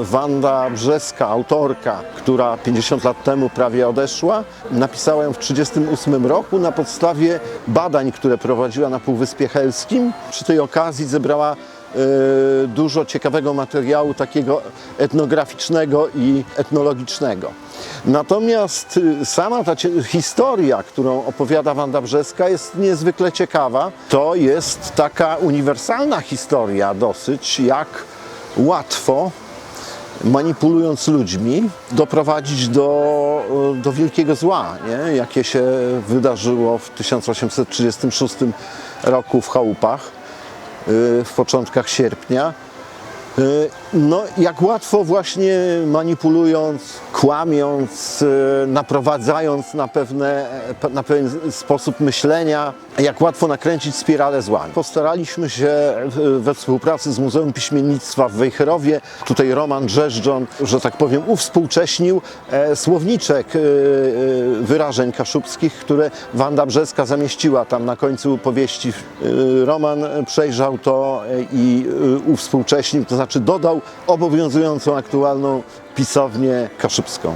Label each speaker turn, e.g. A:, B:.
A: Wanda Brzeska, autorka, która 50 lat temu prawie odeszła, napisała ją w 1938 roku na podstawie badań, które prowadziła na Półwyspie Helskim. Przy tej okazji zebrała e, dużo ciekawego materiału takiego etnograficznego i etnologicznego. Natomiast y, sama ta historia, którą opowiada Wanda Brzeska jest niezwykle ciekawa. To jest taka uniwersalna historia dosyć, jak łatwo manipulując ludźmi, doprowadzić do, do wielkiego zła, nie? jakie się wydarzyło w 1836 roku w chałupach y, w początkach sierpnia. No, jak łatwo właśnie manipulując, kłamiąc, y, naprowadzając na, pewne, na pewien sposób myślenia, jak łatwo nakręcić spiralę zła. Postaraliśmy się y, we współpracy z Muzeum Piśmiennictwa w Wejherowie, tutaj Roman Drzeżdżon, że tak powiem, uwspółcześnił e, słowniczek wyrażeń kaszubskich, które Wanda Brzeska zamieściła tam na końcu powieści. Roman przejrzał to i uwspółcześnił, to znaczy dodał obowiązującą aktualną pisownię kaszubską.